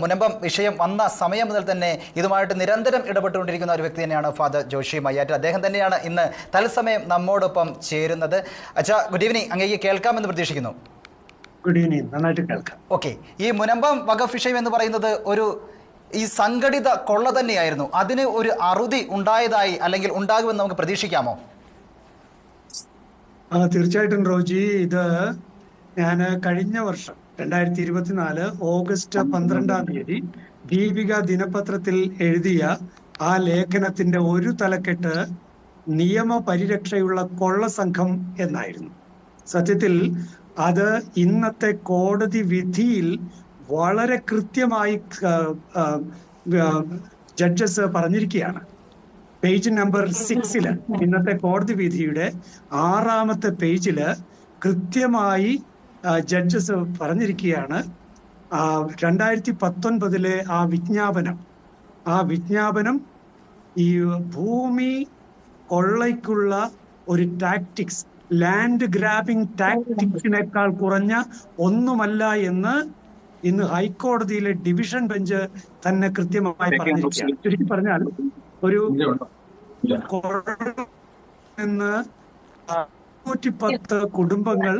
മുനമ്പം വിഷയം വന്ന സമയം മുതൽ തന്നെ ഇതുമായിട്ട് നിരന്തരം ഇടപെട്ടുകൊണ്ടിരിക്കുന്ന ഒരു വ്യക്തി തന്നെയാണ് ഫാദർ ജോഷി മയ്യാറ്റ് അദ്ദേഹം തന്നെയാണ് ഇന്ന് തത്സമയം നമ്മോടൊപ്പം ചേരുന്നത്. അച്ഛാ ഗുഡ് ഈവനിങ് അങ്ങേക്ക് കേൾക്കാമെന്ന് പ്രതീക്ഷിക്കുന്നു. ഗുഡ് ഈവനിങ് നന്നായിട്ട് കേൾക്കാം. ഓക്കെ ഈ മുനമ്പം വകഫ് വിഷയം എന്ന് പറയുന്നത് ഒരു ഈ സംഘടിത കൊള്ള തന്നെയായിരുന്നു. അതിന് ഒരു അറുതി ഉണ്ടായതായി അല്ലെങ്കിൽ ഉണ്ടാകുമെന്ന് നമുക്ക് പ്രതീക്ഷിക്കാമോ? ആ, തീർച്ചയായിട്ടും റോജി. ഇത് ഞാൻ കഴിഞ്ഞ വർഷം രണ്ടായിരത്തി ഇരുപത്തിനാല് ഓഗസ്റ്റ് പന്ത്രണ്ടാം തീയതി. ദീപിക ദിനപത്രത്തിൽ എഴുതിയ ആ ലേഖനത്തിന്റെ ഒരു തലക്കെട്ട് നിയമ പരിരക്ഷയുള്ള കൊള്ള സംഘം എന്നായിരുന്നു. സത്യത്തിൽ അത് ഇന്നത്തെ കോടതി വിധിയിൽ വളരെ കൃത്യമായി ജഡ്ജസ് പറഞ്ഞിരിക്കുകയാണ്. പേജ് നമ്പർ സിക്സിൽ ഇന്നത്തെ കോടതി വിധിയുടെ ആറാമത്തെ പേജിൽ കൃത്യമായി ജഡ്ജസ് പറഞ്ഞിരിക്കുകയാണ്. രണ്ടായിരത്തി പത്തൊൻപതിലെ ആ വിജ്ഞാപനം ആ വിജ്ഞാപനം ഈ ഭൂമി കൊള്ളയ്ക്കുള്ള ഒരു ടാക്ടിക്സ് ലാൻഡ് ഗ്രാബിംഗ് ടാക്ടിക്സിനേക്കാൾ കുറഞ്ഞ ഒന്നുമല്ല എന്ന് ഇന്ന് ഹൈക്കോടതിയിലെ ഡിവിഷൻ ബെഞ്ച് തന്നെ കൃത്യമായി പറഞ്ഞിരിക്കുകയാണ്. ചുരുക്കി പറഞ്ഞാൽ ഒരു നിന്ന് നൂറ്റി പത്ത് കുടുംബങ്ങൾ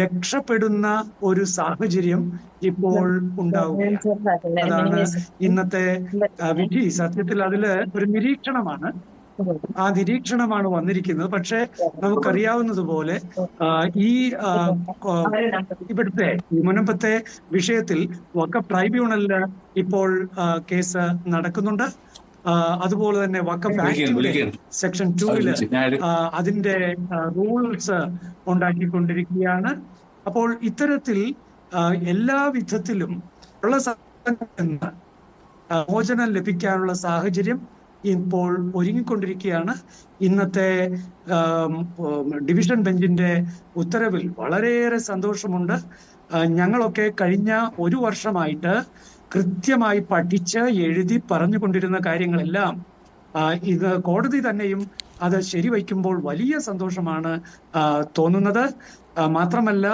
രക്ഷപ്പെടുന്ന ഒരു സാഹചര്യം ഇപ്പോൾ ഉണ്ടാവും അതാണ് ഇന്നത്തെ വിധി. സത്യത്തിൽ അതിൽ ഒരു നിരീക്ഷണമാണ്. ആ നിരീക്ഷണമാണ് വന്നിരിക്കുന്നത്. പക്ഷേ നമുക്കറിയാവുന്നതുപോലെ ഈ ഇവിടുത്തെ മുനമ്പത്തെ വിഷയത്തിൽ വക്കഫ് ട്രൈബ്യൂണലിൽ ഇപ്പോൾ കേസ് നടക്കുന്നുണ്ട്. അതുപോലെ തന്നെ വക്കഫ് ആക്ടിലെ സെക്ഷൻ ടൂവിൽ അതിന്റെ റൂൾസ് ഉണ്ടാക്കിക്കൊണ്ടിരിക്കുകയാണ്. അപ്പോൾ ഇത്തരത്തിൽ എല്ലാ വിധത്തിലും ഉള്ള മോചനം ലഭിക്കാനുള്ള സാഹചര്യം ഇപ്പോൾ ഒരുങ്ങിക്കൊണ്ടിരിക്കുകയാണ്. ഇന്നത്തെ ഡിവിഷൻ ബെഞ്ചിന്റെ ഉത്തരവിൽ വളരെയേറെ സന്തോഷമുണ്ട്. ഞങ്ങളൊക്കെ കഴിഞ്ഞ ഒരു വർഷമായിട്ട് കൃത്യമായി പഠിച്ച് എഴുതി പറഞ്ഞുകൊണ്ടിരുന്ന കാര്യങ്ങളെല്ലാം ഇത് കോടതി തന്നെയും അത് ശരിവയ്ക്കുമ്പോൾ വലിയ സന്തോഷമാണ് തോന്നുന്നത്. മാത്രമല്ല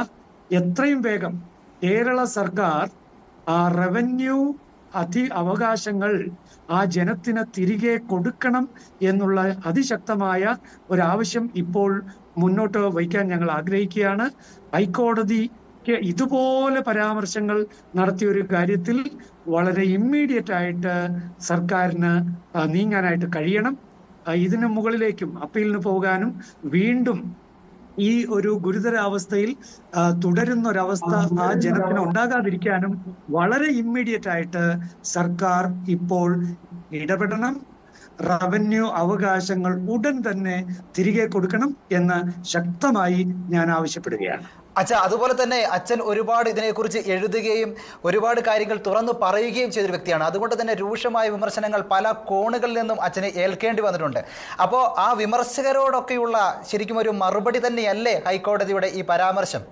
എത്രയും വേഗം കേരള സർക്കാർ റവന്യൂ അധി അവകാശങ്ങൾ ആ ജനത്തിന് തിരികെ കൊടുക്കണം എന്നുള്ള അതിശക്തമായ ഒരാവശ്യം ഇപ്പോൾ മുന്നോട്ട് വയ്ക്കാൻ ഞങ്ങൾ ആഗ്രഹിക്കുകയാണ്. ഹൈക്കോടതിക്ക് ഇതുപോലെ പരാമർശങ്ങൾ നടത്തിയ ഒരു കാര്യത്തിൽ വളരെ ഇമ്മീഡിയറ്റ് ആയിട്ട് സർക്കാരിന് നീങ്ങാനായിട്ട് കഴിയണം. ഇതിനു മുകളിലേക്കും അപ്പീലിന് പോകാനും വീണ്ടും ഈ ഒരു ഗുരുതരാവസ്ഥയിൽ തുടരുന്ന ഒരവസ്ഥ ആ ജനത്തിന് ഉണ്ടാകാതിരിക്കാനും വളരെ ഇമ്മീഡിയറ്റ് ആയിട്ട് സർക്കാർ ഇപ്പോൾ ഇടപെടണം. റവന്യൂ അവകാശങ്ങൾ ഉടൻ തന്നെ തിരികെ കൊടുക്കണം എന്ന് ശക്തമായി ഞാൻ ആവശ്യപ്പെടുകയാണ്. അച്ഛാ അതുപോലെ തന്നെ അച്ഛൻ ഒരുപാട് ഇതിനെക്കുറിച്ച് എഴുതുകയും ഒരുപാട് കാര്യങ്ങൾ തുറന്നു പറയുകയും ചെയ്തൊരു വ്യക്തിയാണ്. അതുകൊണ്ട് തന്നെ രൂക്ഷമായ വിമർശനങ്ങൾ പല കോണുകളിൽ നിന്നും അച്ഛനെ ഏൽക്കേണ്ടി വന്നിട്ടുണ്ട്. അപ്പോൾ ആ വിമർശകരോടൊക്കെയുള്ള ശരിക്കും ഒരു മറുപടി തന്നെയല്ലേ ഹൈക്കോടതിയുടെ ഈ പരാമർശം?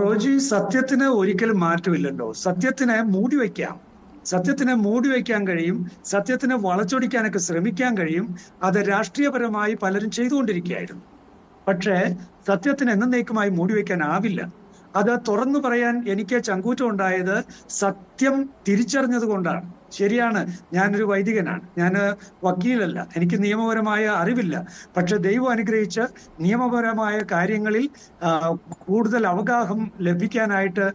റോജി സത്യത്തിന് ഒരിക്കലും മാറ്റമില്ലല്ലോ. സത്യത്തിനെ മൂടി വയ്ക്കാം. സത്യത്തിനെ മൂടി വയ്ക്കാൻ കഴിയും. സത്യത്തിനെ വളച്ചൊടിക്കാനൊക്കെ ശ്രമിക്കാൻ കഴിയും. അത് രാഷ്ട്രീയപരമായി പലരും ചെയ്തുകൊണ്ടിരിക്കുകയായിരുന്നു. പക്ഷേ സത്യത്തിന് എന്നേക്കുമായി മൂടി വയ്ക്കാനാവില്ല അത് തുറന്നു പറയാൻ എനിക്ക് ചങ്കൂറ്റം ഉണ്ടായത് സത്യം തിരിച്ചറിഞ്ഞത് കൊണ്ടാണ്. ശരിയാണ് ഞാനൊരു വൈദികനാണ്. ഞാൻ വക്കീലല്ല. എനിക്ക് നിയമപരമായ അറിവില്ല. പക്ഷെ ദൈവം അനുഗ്രഹിച്ച് നിയമപരമായ കാര്യങ്ങളിൽ കൂടുതൽ അവഗാഹം ലഭിക്കാനായിട്ട്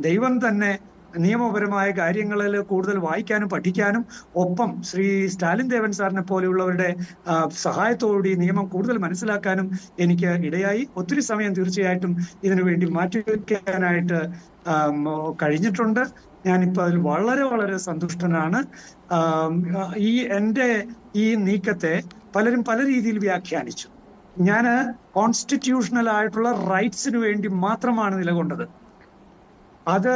ദൈവം തന്നെ നിയമപരമായ കാര്യങ്ങളിൽ കൂടുതൽ വായിക്കാനും പഠിക്കാനും ഒപ്പം ശ്രീ സ്റ്റാലിൻ ദേവൻ സാറിനെ പോലെയുള്ളവരുടെ സഹായത്തോടുകൂടി നിയമം കൂടുതൽ മനസ്സിലാക്കാനും എനിക്ക് ഇടയായി. ഒത്തിരി സമയം തീർച്ചയായിട്ടും ഇതിനു വേണ്ടി മാറ്റിവെക്കാനായിട്ട് കഴിഞ്ഞിട്ടുണ്ട്. ഞാനിപ്പോൾ അതിൽ വളരെ വളരെ സന്തുഷ്ടനാണ്. ഈ എന്റെ ഈ നീക്കത്തെ പലരും പല രീതിയിൽ വ്യാഖ്യാനിച്ചു. ഞാൻ കോൺസ്റ്റിറ്റ്യൂഷണൽ ആയിട്ടുള്ള റൈറ്റ്സിന് വേണ്ടി മാത്രമാണ് നിലകൊണ്ടത്. അത്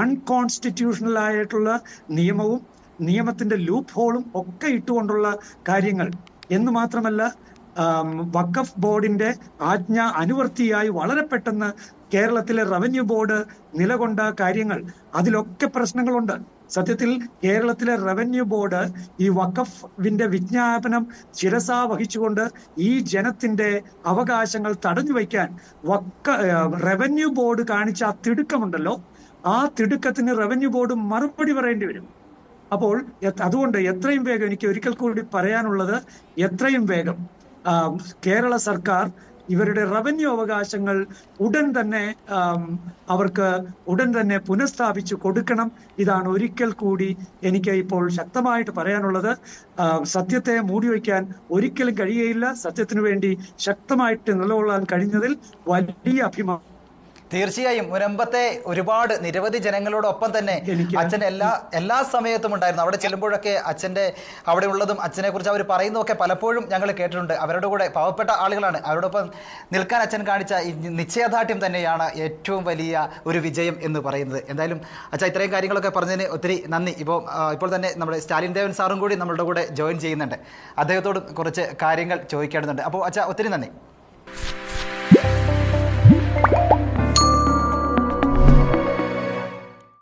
അൺകോൺസ്റ്റിറ്റ്യൂഷണൽ ആയിട്ടുള്ള നിയമവും നിയമത്തിന്റെ ലൂപ്പ് ഹോളും ഒക്കെ ഇട്ടുകൊണ്ടുള്ള കാര്യങ്ങൾ. എന്ന് മാത്രമല്ല വഖഫ് ബോർഡിന്റെ ആജ്ഞ അനുവർത്തിയായി വളരെ പെട്ടെന്ന് കേരളത്തിലെ റവന്യൂ ബോർഡ് നിലകൊണ്ട കാര്യങ്ങൾ. അതിലൊക്കെ പ്രശ്നങ്ങളുണ്ട്. സത്യത്തിൽ കേരളത്തിലെ റവന്യൂ ബോർഡ് ഈ വഖഫിന്റെ വിജ്ഞാപനം ശിരസാ വഹിച്ചുകൊണ്ട് ഈ ജനത്തിന്റെ അവകാശങ്ങൾ തടഞ്ഞു വയ്ക്കാൻ വക്ക റവന്യൂ ബോർഡ് കാണിച്ച ആ തിടുക്കമുണ്ടല്ലോ. ആ തിടുക്കത്തിന് റവന്യൂ ബോർഡ് മറുപടി പറയേണ്ടി വരും. അപ്പോൾ അതുകൊണ്ട് എത്രയും വേഗം എനിക്ക് ഒരിക്കൽ കൂടി പറയാനുള്ളത് എത്രയും വേഗം കേരള സർക്കാർ ഇവരുടെ റവന്യൂ അവകാശങ്ങൾ ഉടൻ തന്നെ അവർക്ക് ഉടൻ തന്നെ പുനഃസ്ഥാപിച്ചു കൊടുക്കണം. ഇതാണ് ഒരിക്കൽ കൂടി എനിക്ക് ഇപ്പോൾ ശക്തമായിട്ട് പറയാനുള്ളത്. സത്യത്തെ മൂടി മൂടിവെക്കാൻ ഒരിക്കലും കഴിയുകയില്ല. സത്യത്തിനു വേണ്ടി ശക്തമായിട്ട് നിലകൊള്ളാൻ കഴിഞ്ഞതിൽ വലിയ അഭിമാനം. തീർച്ചയായും മുനമ്പത്തെ ഒരുപാട് നിരവധി ജനങ്ങളോടൊപ്പം തന്നെ അച്ഛൻ എല്ലാ എല്ലാ സമയത്തും ഉണ്ടായിരുന്നു. അവിടെ ചെല്ലുമ്പോഴൊക്കെ അച്ഛന്റെ അവിടെ ഉള്ളതും അച്ഛനെ കുറിച്ച് അവർ പറയുന്നതൊക്കെ പലപ്പോഴും ഞങ്ങൾ കേട്ടിട്ടുണ്ട്. അവരുടെ കൂടെ പാവപ്പെട്ട ആളുകളാണ്. അവരോടൊപ്പം നിൽക്കാൻ അച്ഛൻ കാണിച്ച നിശ്ചയദാർഢ്യം തന്നെയാണ് ഏറ്റവും വലിയ ഒരു വിജയം എന്ന് പറയുന്നത്. എന്തായാലും അച്ഛൻ ഇത്രയും കാര്യങ്ങളൊക്കെ പറഞ്ഞതിന് ഒത്തിരി നന്ദി. ഇപ്പോൾ ഇപ്പോൾ തന്നെ നമ്മുടെ സ്റ്റാലിൻ ദേവൻ സാറും കൂടി നമ്മളുടെ കൂടെ ജോയിൻ ചെയ്യുന്നുണ്ട്. അദ്ദേഹത്തോട് കുറച്ച് കാര്യങ്ങൾ ചോദിക്കേണ്ടതുണ്ട് അപ്പോൾ അച്ഛാ ഒത്തിരി നന്ദി.